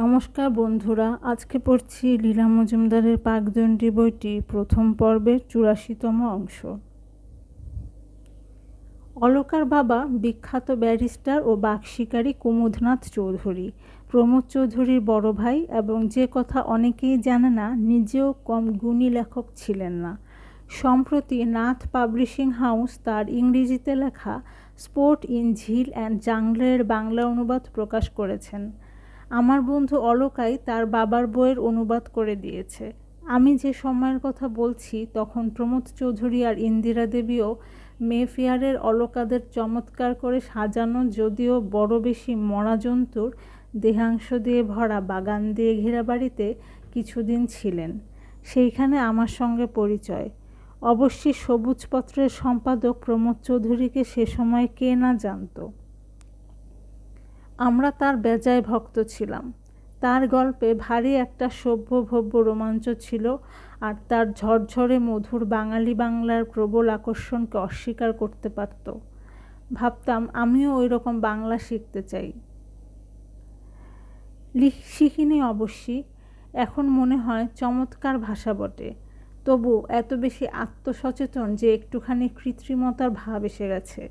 নমস্কার বন্ধুরা, আজকে পড়ছি লীলা মজুমদারের পাকদণ্ডী বইটি, প্রথম পর্বের চুরাশিতম অংশ। অলকার বাবা বিখ্যাত ব্যারিস্টার ও বাঘ শিকারী কুমুদনাথ চৌধুরী, প্রমোদ চৌধুরীর বড় ভাই এবং যে কথা অনেকেই জানে না, নিজেও কম গুণী লেখক ছিলেন না। সম্প্রতি নাথ পাবলিশিং হাউস তার ইংরেজিতে লেখা, স্পোর্ট ইন ঝিল অ্যান্ড জাংলের বাংলা অনুবাদ প্রকাশ করেছেন। আমার বন্ধু অলকাই তার বাবার বইয়ের অনুবাদ করে দিয়েছে। আমি যে সময়ের কথা বলছি, তখন প্রমোদ চৌধুরী আর ইন্দিরা দেবীও মেফেয়ারের অলকাদের চমৎকার করে সাজানো যদিও বড় বেশি মরা জন্তুর দেহাংশ দিয়ে ভরা বাগান দিয়ে ঘেরা বাড়িতে কিছুদিন ছিলেন। সেইখানে আমার সঙ্গে পরিচয়। অবশ্যই সবুজপত্রের সম্পাদক প্রমোদ চৌধুরীকে সে সময় কে না জানতো। আমরা তার বেজায় ভক্ত ছিলাম। তার গল্পে ভারী একটা সভ্য ভব্য রোমাঞ্চ ছিল আর তার ঝরঝরে মধুর বাঙালি বাংলার প্রবল আকর্ষণকে অস্বীকার করতে পারত। ভাবতাম, আমিও ওই রকম বাংলা শিখতে চাই। শিখিনি অবশ্যই এখন মনে হয় চমৎকার ভাষা বটে। তবু এত বেশি আত্মসচেতন যে একটুখানি কৃত্রিমতার ভাব এসে গেছে।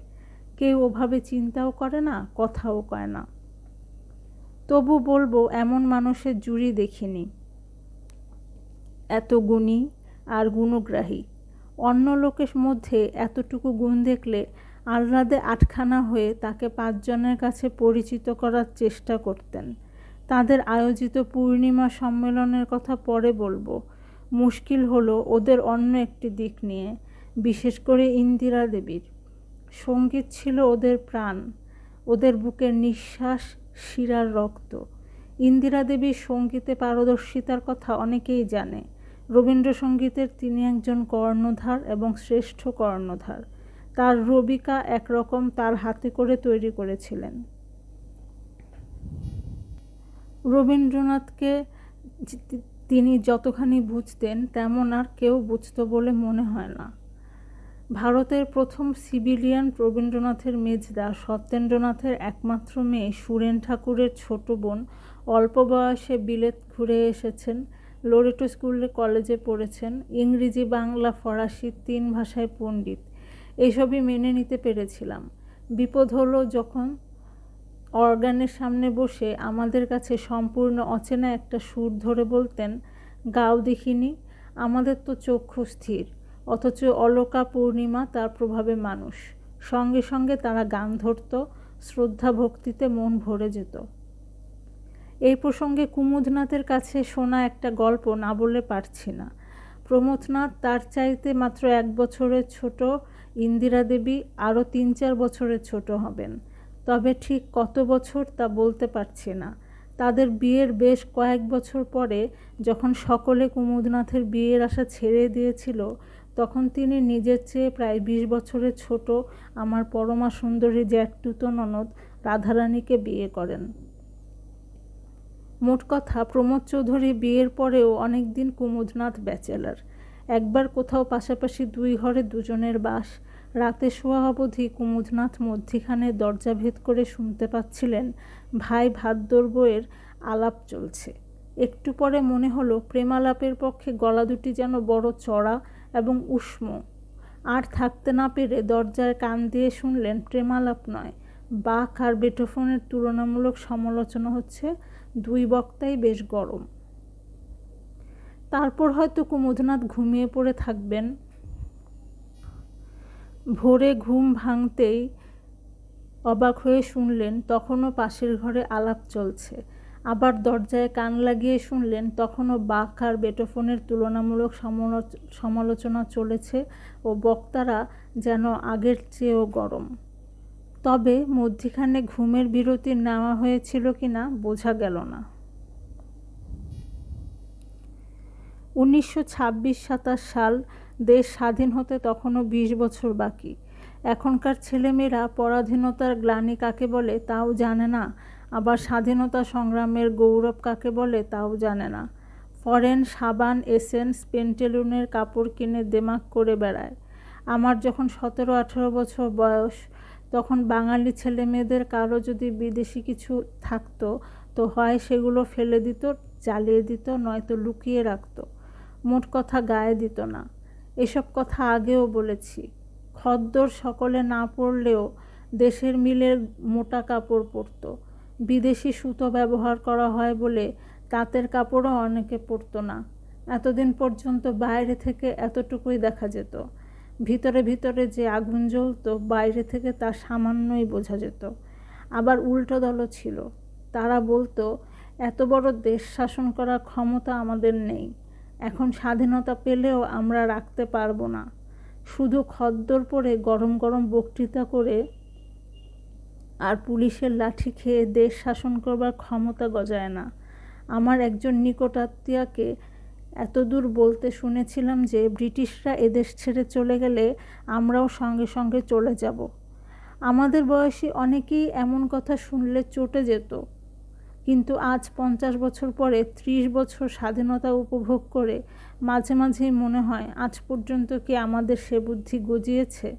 কেউ ওভাবে চিন্তাও করে না, কথাও কয় না। তবু বলব, এমন মানুষের জুড়ি দেখিনি। এত গুণী আর গুণগ্রাহী। অন্য লোকের মধ্যে এতটুকু গুণ দেখলে আহ্লাদে আটখানা হয়ে তাকে পাঁচজনের কাছে পরিচিত করার চেষ্টা করতেন। তাদের আয়োজিত পূর্ণিমা সম্মেলনের কথা পরে বলব। মুশকিল হলো ওদের অন্য একটি দিক নিয়ে, বিশেষ করে ইন্দিরা দেবীর। সংগীত ছিল ওদের প্রাণ, ওদের বুকের নিঃশ্বাস শিরার রক্ত। ইন্দিরা দেবীর সঙ্গীতে পারদর্শিতার কথা অনেকেই জানে। রবীন্দ্রসঙ্গীতের তিনি একজন কর্ণধার এবং শ্রেষ্ঠ কর্ণধার। তার রবিকা একরকম তার হাতে করে তৈরি করেছিলেন। রবীন্দ্রনাথকে তিনি যতখানি বুঝতেন তেমন আর কেউ বুঝত বলে মনে হয় না। ভারতের প্রথম সিভিলিয়ান রবীন্দ্রনাথের মেজদা সত্যেন্দ্রনাথের একমাত্র মেয়ে সুরেন ঠাকুরের ছোট বোন, অল্প বয়সে বিলেত ঘুরে এসেছেন, লোরেটো স্কুলে কলেজে পড়েছেন, ইংরেজি, বাংলা, ফরাসি তিন ভাষায় পণ্ডিত। এসবই মেনে নিতে পেরেছিলাম। বিপদ হলো যখন অর্গানের সামনে বসে আমাদের কাছে সম্পূর্ণ অচেনা একটা সুর ধরে বলতেন, গাও দেখিনি, আমাদের তো চক্ষু স্থির। অথচ অলকা পূর্ণিমা তার প্রভাবে মানুষ। সঙ্গে সঙ্গে তারা গান ধরত, শ্রদ্ধা ভক্তিতে মন ভরে যেত। এই প্রসঙ্গে কুমুদনাথের কাছে শোনা একটা গল্প না বলে পারছি না। প্রমোদনাথ তার চাইতে মাত্র এক বছরের ছোট, ইন্দিরা দেবী আরও তিন চার বছরের ছোট হবেন। তবে ঠিক কত বছর তা বলতে পারছি না। তাদের বিয়ের বেশ কয়েক বছর পরে যখন সকলে কুমুদনাথের বিয়ের আশা ছেড়ে দিয়েছিল তখন তিনি নিজের চেয়ে প্রায় বিশ বছরের ছোট আমার পরমা সুন্দরী জ্যাঠতুতো ননদ রাধারানীকে বিয়ে করেন। মোট কথা, প্রমোদ চৌধুরী বিয়ের পরেও অনেক দিন কুমুদনাথ ব্যাচেলার। একবার কোথাও পাশাপাশি দুই ঘরে দুজনের বাস। রাতে শোয়া অবধি কুমুদনাথ মধ্যিখানে দরজা ভেদ করে শুনতে পাচ্ছিলেন, ভাই ভাদ্যর বইয়ের আলাপ চলছে। একটু পরে মনে হলো, প্রেমালাপের পক্ষে গলা দুটি যেন বড় চড়া এবং উষ্ম আর থাকতে না পেরে দরজার কান দিয়ে শুনলেন প্রেমালাপ নয় বাক আর বেটোফোনের তুলনামূলক সমালোচনা হচ্ছে দুই বক্তাই বেশ গরম। তারপর হয়তো কুমুদনাথ ঘুমিয়ে পড়ে থাকবেন। ভোরে ঘুম ভাঙতেই অবাক হয়ে শুনলেন, তখনও পাশের ঘরে আলাপ চলছে। আবার দরজায় কান লাগিয়ে শুনলেন, তখনও বাক আর বেটোফোনের তুলনামূলক সমালোচনা চলেছে ও বক্তারা যেন আগের চেয়েও গরম। তবে মধ্যিখানে ঘুমের বিরতি নেওয়া হয়েছিল কি না বোঝা গেল না। উনিশশো ছাব্বিশ সাতাশ সাল দেশ স্বাধীন হতে তখনও বিশ বছর বাকি। এখনকার ছেলেমেয়েরা পরাধীনতার গ্লানি কাকে বলে তাও জানে না আবার স্বাধীনতা সংগ্রামের গৌরব কাকে বলে তাও জানে না। ফরেন সাবান এসেন্স পেন্টেলুনের কাপড় কিনে দেমাক করে বেড়ায়। আমার যখন সতেরো আঠেরো বছর বয়স, তখন বাঙালি ছেলে মেয়েদের কারও যদি বিদেশি কিছু থাকতো, তো হয় সেগুলো ফেলে দিত, জ্বালিয়ে দিত, নয়তো লুকিয়ে রাখত। মোট কথা গায়ে দিত না। এসব কথা আগেও বলেছি। খদ্দর সকলে না পড়লেও দেশের মিলের মোটা কাপড় পরতো। বিদেশি সুতো ব্যবহার করা হয় বলে তাঁতের কাপড়ও অনেকে পরতো না। এতদিন পর্যন্ত বাইরে থেকে এতটুকুই দেখা যেত। ভিতরে ভিতরে যে আগুন জ্বলত, বাইরে থেকে তা সামান্যই বোঝা যেত। আবার উল্টো দলও ছিল। তারা বলতো, এত বড় দেশ শাসন করার ক্ষমতা আমাদের নেই। এখন স্বাধীনতা পেলেও আমরা রাখতে পারব না। শুধু খদ্দর পরে গরম গরম বক্তৃতা করে আর পুলিশের লাঠি খেয়ে দেশ শাসন করবার ক্ষমতা গজায় না। আমার একজন নিকটাত্মীয়াকে এতদূর বলতে শুনেছিলাম যে, ব্রিটিশরা এদেশ ছেড়ে চলে গেলে আমরাও সঙ্গে সঙ্গে চলে যাব। আমাদের বয়সী অনেকেই এমন কথা শুনলে চটে যেত। কিন্তু আজ পঞ্চাশ বছর পরে ত্রিশ বছর স্বাধীনতা উপভোগ করে মাঝে মাঝেই মনে হয়, আজ পর্যন্ত কি আমাদের সে বুদ্ধি গজিয়েছে?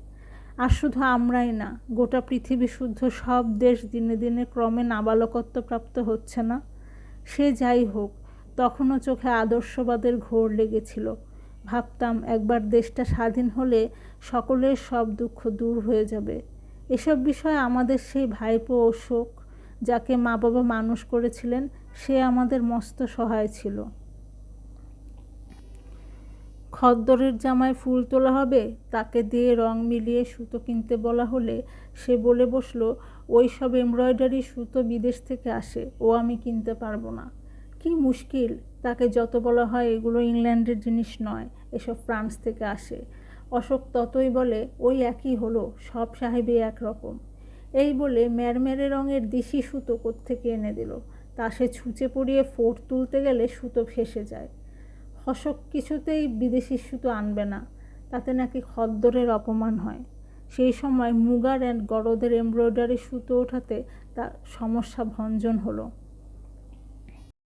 আর শুধু আমরাই না, গোটা পৃথিবী শুদ্ধ সব দেশ দিনে দিনে ক্রমে নাবালকত্ব প্রাপ্ত হচ্ছে না। সে যাই হোক, তখনও চোখে আদর্শবাদের ঘোর লেগেছিল। ভাবতাম একবার দেশটা স্বাধীন হলে সকলের সব দুঃখ দূর হয়ে যাবে। এসব বিষয়ে আমাদের সেই ভাইপো অশোক, যাকে মা বাবা মানুষ করেছিলেন, সে আমাদের মস্ত সহায় ছিল। খদ্দরের জামায় ফুল তোলা হবে, তাকে দিয়ে রং মিলিয়ে সুতো কিনতে বলা হলে সে বলে বসল, ওই সব এমব্রয়ডারি সুতো বিদেশ থেকে আসে, ও আমি কিনতে পারব না। কি মুশকিল, তাকে যত বলা হয় এগুলো ইংল্যান্ডের জিনিস নয়, এসব ফ্রান্স থেকে আসে। অশোক ততই বলে, ওই একই হলো, সব সাহেবই একরকম। এই বলে ম্যারমেরে রঙের দেশি সুতো কোত্থেকে এনে দিল। তা সে ছুঁচে পড়িয়ে ফোট তুলতে গেলে সুতো ফেসে যায়। অশোক কিছুতেই বিদেশি সুতো আনবে না, তাতে নাকি খদ্দরের অপমান হয়। সেই সময় মুগার অ্যান্ড গরদের এমব্রয়ডারি সুতো ওঠাতে তার সমস্যা ভঞ্জন হলো।